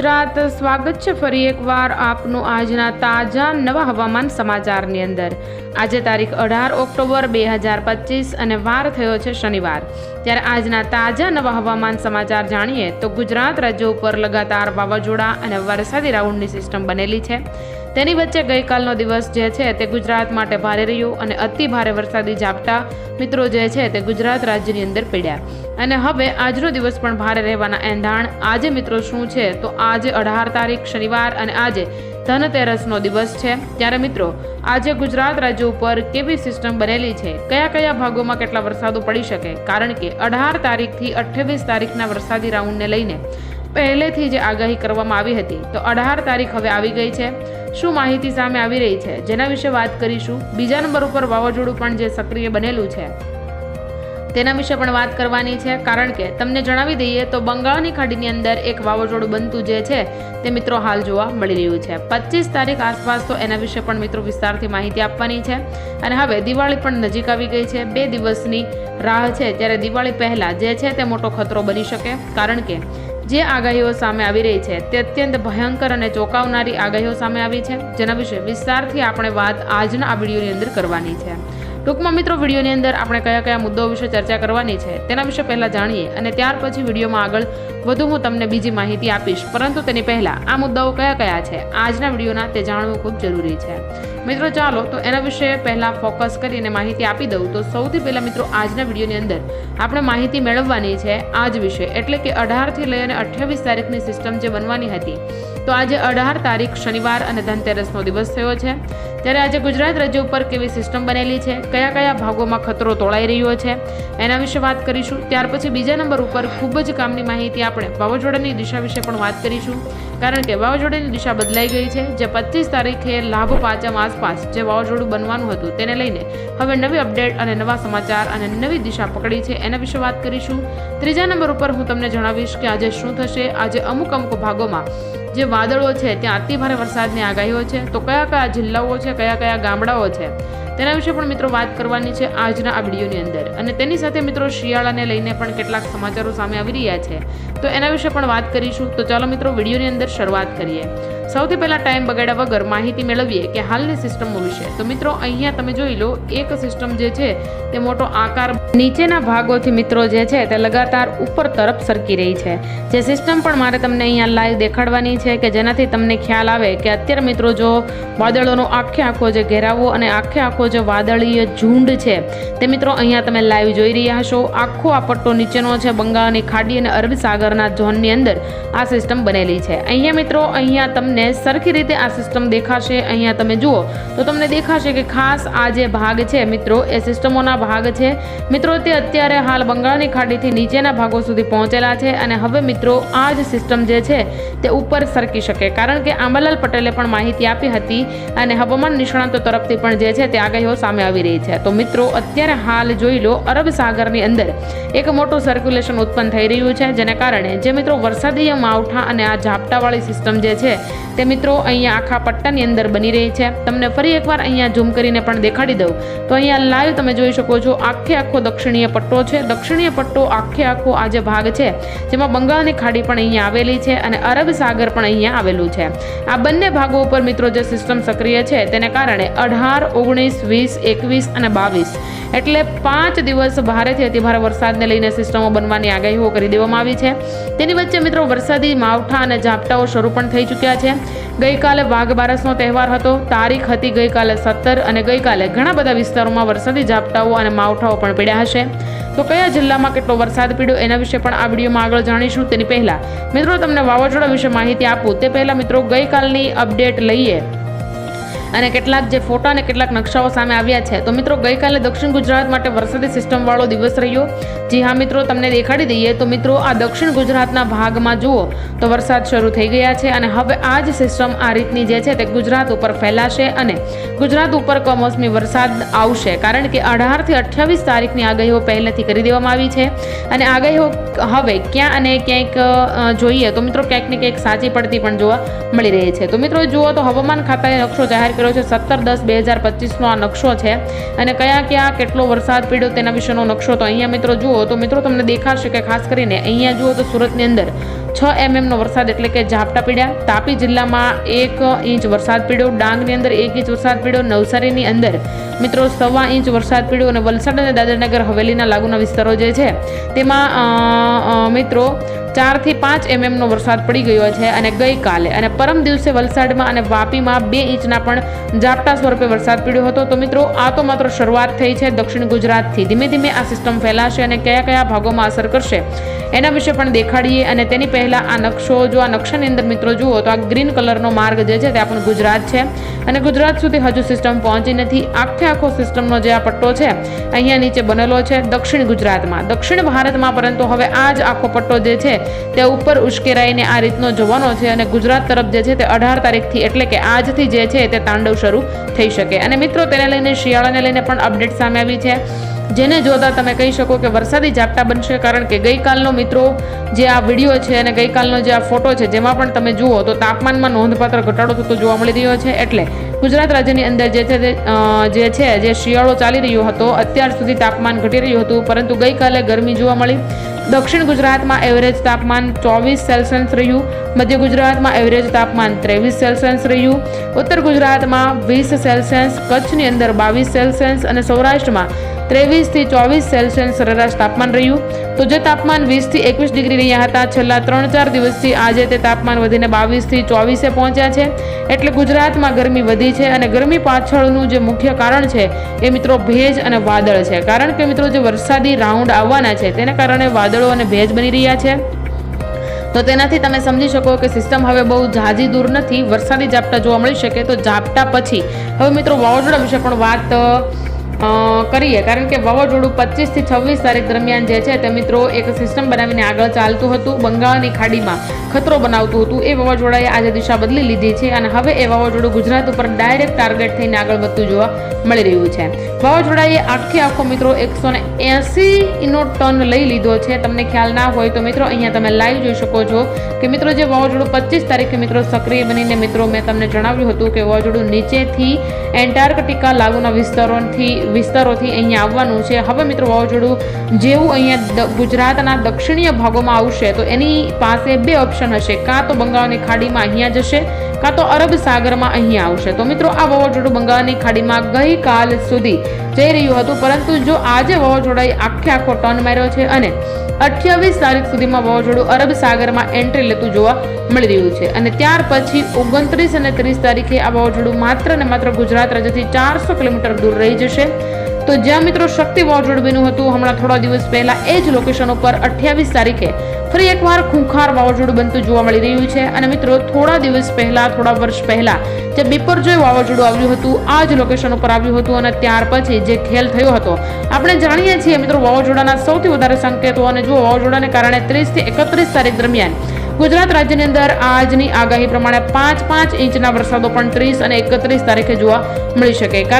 ગુજરાત, સ્વાગત છે ફરી એકવાર આપનું આજના તાજા નવા હવામાન સમાચારની અંદર. આજે તારીખ અઢાર ઓક્ટોબર બે હજાર પચીસ અને વાર થયો છે શનિવાર. ત્યારે આજના તાજા નવા હવામાન સમાચાર જાણીએ તો ગુજરાત રાજ્ય ઉપર લગાતાર વાવાઝોડા અને વરસાદી રાઉન્ડની સિસ્ટમ બનેલી છે. તેની વચ્ચે ગઈકાલનો દિવસ જે છે તે ગુજરાત માટે ભારે રહ્યો અને અતિ ભારે વરસાદી ઝાપટા મિત્રો જે છે તે ગુજરાત રાજ્યની અંદર પડ્યા. અને હવે આજનો દિવસ પણ ભારે રહેવાના એંધાણ. આજે મિત્રો શું છે? તો આજે અઢાર તારીખ શનિવાર અને આજે ધનતેરસનો દિવસ છે. ત્યારે મિત્રો, આજે ગુજરાત રાજ્ય ઉપર કેવી સિસ્ટમ બનેલી છે? કયા કયા ભાગોમાં કેટલા વરસાદો પડી શકે? કારણ કે અઢાર તારીખથી અઠ્ઠાવીસ તારીખના વરસાદી રાઉન્ડને લઈને પહેલેથી જે આગાહી કરવામાં આવી હતી, તો અઢાર તારીખ હવે આવી ગઈ છે. શું માહિતી સામે આવી રહી છે? જેના વિશે વાત કરીશું. બીજા નંબર ઉપર વાવાઝોડું પણ જે સક્રિય બનેલું છે. તેના વિશે પણ વાત કરવાની છે. કારણ કે તમને જણાવી દઈએ તો બંગાળની ખાડીની અંદર એક વાવાઝોડું બનતું જે છે તે મિત્રો હાલ જોવા મળી રહ્યું છે. પચીસ તારીખ આસપાસ તો એના વિશે પણ મિત્રો વિસ્તારથી માહિતી આપવાની છે. અને હવે દિવાળી પણ નજીક આવી ગઈ છે. બે દિવસની રાહ છે. ત્યારે દિવાળી પહેલાં જે છે તે મોટો ખતરો બની શકે. કારણ કે જે આગાહીઓ સામે આવી રહી છે તે અત્યંત ભયંકર અને ચોંકાવનારી આગાહીઓ સામે આવી છે. જેના વિશે વિસ્તારથી આપણે વાત આજના આ વિડીયોની અંદર કરવાની છે. ટૂંકમાં મિત્રો, વિડીયોની અંદર આપણે કયા કયા મુદ્દો વિશે ચર્ચા કરવાની છે તેના વિશે પહેલાં જાણીએ અને ત્યાર પછી વિડીયોમાં આગળ વધુ હું તમને બીજી માહિતી આપીશ. પરંતુ તેની પહેલાં આ મુદ્દાઓ કયા કયા છે? આજના વિડીયોના તે જાણવું ખૂબ જરૂરી છે. મિત્રો, ચાલો તો એના વિશે પહેલાં ફોકસ કરીને માહિતી આપી દઉં. તો સૌથી પહેલાં મિત્રો, આજના વિડીયોની અંદર આપણે માહિતી મેળવવાની છે આજ વિશે. એટલે કે અઢારથી લઈ અને અઠ્યાવીસ તારીખની સિસ્ટમ જે બનવાની હતી. તો આજે અઢાર તારીખ શનિવાર અને ધનતેરસનો દિવસ થયો છે. ત્યારે આજે ગુજરાત રાજ્ય ઉપર કેવી સિસ્ટમ બનેલી છે? કયા કયા ભાગોમાં ખતરો તોળાઈ રહ્યો છે? એના વિશે વાત કરીશું. ત્યાર પછી બીજા નંબર ઉપર ખૂબ જ કામની માહિતી આપણે વાવાઝોડાની દિશા વિશે પણ વાત કરીશું. કારણ કે વાવાઝોડાની દિશા બદલાઈ ગઈ છે. જે પચીસ તારીખે લાભ પાંચમ આસપાસ જે વાવાઝોડું બનવાનું હતું તેને લઈને હવે નવી અપડેટ અને નવા સમાચાર અને નવી દિશા પકડી છે એના વિશે વાત કરીશું. ત્રીજા નંબર ઉપર હું તમને જણાવીશ કે આજે શું થશે? આજે અમુક અમુક ભાગોમાં જે વાદળો છે, ત્યાં અતિભારે વરસાદની આગાહીઓ છે. તો કયા કયા જિલ્લાઓ છે, કયા કયા ગામડાઓ છે? તેના વિશે પણ મિત્રો વાત કરવાની છે આજના આ વિડીયોની અંદર. અને તેની સાથે મિત્રો શિયાળાને લઈને પણ કેટલાક સમાચારો સામે આવી રહ્યા છે. તો એના વિશે પણ વાત કરીશું. તો ચાલો મિત્રો વિડીયોની અંદર શરૂઆત કરીએ. સૌથી પહેલાં ટાઈમ બગાડ્યા વગર માહિતી મેળવીએ કે હાલની સિસ્ટમો વિશે તો મિત્રો, અહીંયા તમે જોઈ લો, એક સિસ્ટમ જે છે, તે મોટો આકાર નીચેના ભાગોથી મિત્રો જે છે, તે લગાતાર ઉપર તરફ સરકી રહી છે. જે સિસ્ટમ પણ મારે તમને અહીંયા લાઈવ દેખાડવાની છે કે જેનાથી તમને ખ્યાલ આવે કે અત્યારે મિત્રો જો વાદળોનો આખે આખો જે ઘેરાવો અને આખે આખો જે વાદળીય ઝુંડ છે, તે મિત્રો અહીંયા તમે લાઈવ જોઈ રહ્યા હશો આખો આ પટ્ટો નીચેનો છે, બંગાળની ખાડી અને અરબી સાગરના ઝોનની અંદર આ સિસ્ટમ બનેલી છે. અહીંયા મિત્રો, અહીંયા તમને સરખી રીતે આ સિસ્ટમ દેખાશે. અહીંયા તમે જુઓ, તો તમને દેખાશે કે ખાસ આ જે ભાગ છે મિત્રો, એ સિસ્ટમોના ભાગ છે. મિત્રો, તે અત્યારે હાલ બંગાળની ખાડીથી નીચેના ભાગો સુધી પહોંચેલા છે અને હવે મિત્રો, આ જ સિસ્ટમ જે છે, તે ઉપર સરકી શકે. કારણ કે આંબાલાલ પટેલે પણ માહિતી આપી હતી અને હવામાન નિષ્ણાતો તરફથી પણ જે છે, તે આગાહીઓ સામે આવી રહી છે. તો મિત્રો, અત્યારે હાલ જોઈ લો, અરબ સાગરની અંદર એક મોટું સર્ક્યુલેશન ઉત્પન્ન થઈ રહ્યું છે, જેને કારણે જે મિત્રો વરસાદીય માવઠા અને આ ઝાપટાવાળી સિસ્ટમ જે છે તે મિત્રો અહીંયા આખા પટ્ટાની અંદર બની રહી છે. તમને ફરી એકવાર અહીંયા ઝૂમ કરીને પણ દેખાડી દઉં. તો અહીંયા લાઈવ તમે જોઈ શકો છો, આખે આખો દક્ષિણીય પટ્ટો છે. દક્ષિણીય પટ્ટો આખે આખો આ જે ભાગ છે, જેમાં બંગાળની ખાડી પણ અહીંયા આવેલી છે અને અરબ સાગર પણ અહીંયા આવેલું છે. આ બંને ભાગો ઉપર મિત્રો જે સિસ્ટમ સક્રિય છે, તેને કારણે અઢાર, ઓગણીસ, વીસ, એકવીસ અને બાવીસ. એટલે પાંચ દિવસ ભારેથી અતિભારે વરસાદને લઈને સિસ્ટમો બનવાની આગાહીઓ કરી દેવામાં આવી છે. તેની વચ્ચે મિત્રો વરસાદી માવઠા અને ઝાપટાઓ શરૂ પણ થઈ ચૂક્યા છે. ગઈકાલે વાઘ બારસનો તહેવાર હતો. તારીખ હતી ગઈકાલે સત્તર અને ગઈકાલે ઘણા બધા વિસ્તારોમાં વરસાદી ઝાપટાઓ અને માવઠાઓ પણ પડ્યા હશે. તો કયા જિલ્લામાં કેટલો વરસાદ પડ્યો એના વિશે પણ આ વિડીયોમાં આગળ જાણીશું. તેની પહેલાં મિત્રો તમને વાવાઝોડા વિશે માહિતી આપું. તે પહેલાં મિત્રો ગઈકાલની અપડેટ લઈએ. અને કેટલાક જે ફોટા અને કેટલાક નકશાઓ સામે આવ્યા છે. તો મિત્રો, ગઈકાલે દક્ષિણ ગુજરાત માટે વરસાદી સિસ્ટમવાળો દિવસ રહ્યો. જી હા મિત્રો, તમને દેખાડી દઈએ તો મિત્રો, આ દક્ષિણ ગુજરાતના ભાગમાં જુઓ તો વરસાદ શરૂ થઈ ગયા છે અને હવે આ જ સિસ્ટમ આ રીતની જે છે તે ગુજરાત ઉપર ફેલાશે અને ગુજરાત ઉપર કમોસમી વરસાદ આવશે. કારણ કે અઢારથી અઠ્યાવીસ તારીખની આગાહીઓ પહેલેથી કરી દેવામાં આવી છે અને આગાહીઓ હવે ક્યાં અને ક્યાંક જોઈએ. તો મિત્રો, ક્યાંક ને ક્યાંક સાચી પડતી પણ જોવા મળી રહી છે. તો મિત્રો, જુઓ તો હવામાન ખાતાએ નકશો જાહેર કર્યો છે સત્તર દસ બે હજાર પચીસનો આ નકશો છે. અને કયા કયા કેટલો વરસાદ પડ્યો તેના વિશેનો નકશો તો અહીંયા મિત્રો જુઓ, તો મિત્રો તમને દેખાશે કે ખાસ કરીને અહીંયા જુઓ તો સુરતની અંદર છ એમએમનો વરસાદ એટલે કે ઝાપટા પીડ્યા. તાપી જિલ્લામાં એક ઇંચ વરસાદ પીડ્યો, ડાંગની અંદર એક ઇંચ વરસાદ પીડ્યો, નવસારીની અંદર મિત્રો સવા ઇંચ વરસાદ પીડ્યો અને વલસાડ અને દાદરનગર હવેલીના લાગુના વિસ્તારો જે છે તેમાં મિત્રો ચારથી પાંચ એમએમનો વરસાદ પડી ગયો છે અને ગઈકાલે અને પરમ દિવસે વલસાડમાં અને વાપીમાં બે ઇંચના પણ ઝાપટા સ્વરૂપે વરસાદ પડ્યો હતો. તો મિત્રો, આ તો માત્ર શરૂઆત થઈ છે દક્ષિણ ગુજરાતથી. ધીમે ધીમે આ સિસ્ટમ ફેલાશે અને કયા કયા ભાગોમાં અસર કરશે, એના વિશે પણ દેખાડીએ અને તેની પહેલાં આ નકશો, જો આ નકશાની અંદર મિત્રો જુઓ તો આ ગ્રીન કલરનો માર્ગ જે છે તે આપણું ગુજરાત છે. અને ગુજરાત સુધી હજુ સિસ્ટમ પહોંચી નથી. આખે આખો સિસ્ટમનો જે આ પટ્ટો છે, અહીંયા નીચે બનેલો છે દક્ષિણ ગુજરાતમાં. દક્ષિણ ભારતમાં પરંતુ હવે આ જ આખો પટ્ટો જે છે, તે ઉપર ઉશ્કેરાઈને આ રીતનો જોવાનો છે અને ગુજરાત તરફ જે છે તે અઢાર તારીખથી એટલે કે આજથી જે છે તે તાંડવ શરૂ થઈ શકે. અને મિત્રો, તેને લઈને શિયાળાને લઈને પણ અપડેટ સામે આવી છે. જેને જોતા તમે કહી શકો કે વરસાદી ઝાપટા બનશે કારણ કે ગઈકાલનો મિત્રો જે આ વીડિયો છે અને ગઈકાલનો જે આ ફોટો છે, જેમાં પણ તમે જુઓ તો તાપમાનમાં નોંધપાત્ર ઘટાડો થતો જોવા મળી રહ્યો છે. એટલે ગુજરાત રાજ્યની અંદર જે છે જે છે, જે શિયાળો ચાલી રહ્યો હતો, અત્યાર સુધી તાપમાન ઘટી રહ્યું હતું, પરંતુ ગઈકાલે ગરમી જોવા મળી. દક્ષિણ ગુજરાતમાં એવરેજ તાપમાન ચોવીસ સેલ્સિયસ રહ્યું. મધ્ય ગુજરાતમાં એવરેજ તાપમાન ત્રેવીસ સેલ્સિયસ રહ્યું. ઉત્તર ગુજરાતમાં વીસ સેલ્સિયસ કચ્છની અંદર બાવીસ સેલ્સિયસ અને સૌરાષ્ટ્રમાં ત્રેવીસથી ચોવીસ સેલ્સિયસ સરેરાશ તાપમાન રહ્યું. તો જે તાપમાન વીસથી એકવીસ ડિગ્રી રહ્યા હતા, છેલ્લા ત્રણ ચાર દિવસથી આજે તે તાપમાન વધીને બાવીસથી ચોવીસે પહોંચ્યા છે. એટલે ગુજરાતમાં ગરમી વધી છે અને ગરમી પાછળનું જે મુખ્ય કારણ છે, એ મિત્રો ભેજ અને વાદળ છે. કારણ કે મિત્રો જે વરસાદી રાઉન્ડ આવવાના છે, તેને કારણે વાદળો અને ભેજ બની રહ્યા છે. તો તેનાથી તમે સમજી શકો કે સિસ્ટમ હવે બહુ ઝાઝી દૂર નથી. વરસાદી ઝાપટા જોવા મળી શકે તો ઝાપટા પછી. હવે મિત્રો વાવાઝોડા વિશે પણ વાત કરીએ. કારણ કે વાવાઝોડું પચીસથી છવ્વીસ તારીખ દરમિયાન જે છે તે મિત્રો એક સિસ્ટમ બનાવીને આગળ ચાલતું હતું. બંગાળની ખાડીમાં ખતરો બનાવતું હતું. એ વાવાઝોડાએ આજે દિશા બદલી લીધી છે અને હવે એ વાવાઝોડું ગુજરાત ઉપર ડાયરેક્ટ ટાર્ગેટ થઈને આગળ વધતું જોવા મળી રહ્યું છે. વાવાઝોડાએ આખે આખો મિત્રો એકસો ને એંસીનો ટર્ન લઈ લીધો છે. તમને ખ્યાલ ના હોય તો મિત્રો અહીંયા તમે લાઈવ જોઈ શકો છો કે મિત્રો જે વાવાઝોડું પચીસ તારીખે મિત્રો સક્રિય બનીને મિત્રો મેં તમને જણાવ્યું હતું કે વાવાઝોડું નીચેથી એન્ટાર્કટિકા લાગુના વિસ્તારોથી વિસ્તારોથી અહીંયા આવવાનું છે. હવે મિત્રો વાવાઝોડું જેવું અહીંયા ગુજરાતના દક્ષિણીય ભાગોમાં આવશે તો એની પાસે બે ઓપ્શન હશે. કાં તો બંગાળની ખાડીમાં અહીંયા જશે કાં તો અરબ સાગરમાં અહીં આવશે. તો મિત્રો, આ વાવાઝોડું બંગાળની ખાડીમાં ગઈકાલ સુધી જઈ રહ્યું હતું. પરંતુ જો આજે વાવાઝોડાએ આખે આખો ટર્ન માર્યો છે અને અઠ્યાવીસ તારીખ સુધીમાં વાવાઝોડું અરબ સાગરમાં એન્ટ્રી લેતું જોવા મળી રહ્યું છે. અને ત્યાર પછી ઓગણત્રીસ અને ત્રીસ તારીખે આ વાવાઝોડું માત્ર ને માત્ર ગુજરાત રાજ્યથી ચારસો કિલોમીટર દૂર રહી જશે. તો જ્યાં મિત્રો શક્તિ વાવાઝોડું બન્યું હતું, હમણાં થોડા દિવસ પહેલા એ જ લોકેશન ઉપર અઠ્યાવીસ તારીખે ફરી એકવાર ખૂંખાર વાવાઝોડું બનતું જોવા મળી રહ્યું છે. અને મિત્રો, થોડા દિવસ પહેલા, થોડા વર્ષ પહેલા જે બિપરજોય વાવાઝોડું આવ્યું હતું, આ જ લોકેશન ઉપર આવ્યું હતું અને ત્યાર પછી જે ખેલ થયો હતો. આપણે જાણીએ છીએ મિત્રો, વાવાઝોડાના સૌથી વધારે સંકેતો અને જો વાવાઝોડાને કારણે ત્રીસથી એકત્રીસ તારીખ દરમિયાન ગુજરાત રાજ્યની અંદર આજની આગાહી પ્રમાણે પાંચ પાંચ ઇંચના વરસાદો પણ ત્રીસ અને એકત્રીસ તારીખે જોવા મળી શકે. કારણ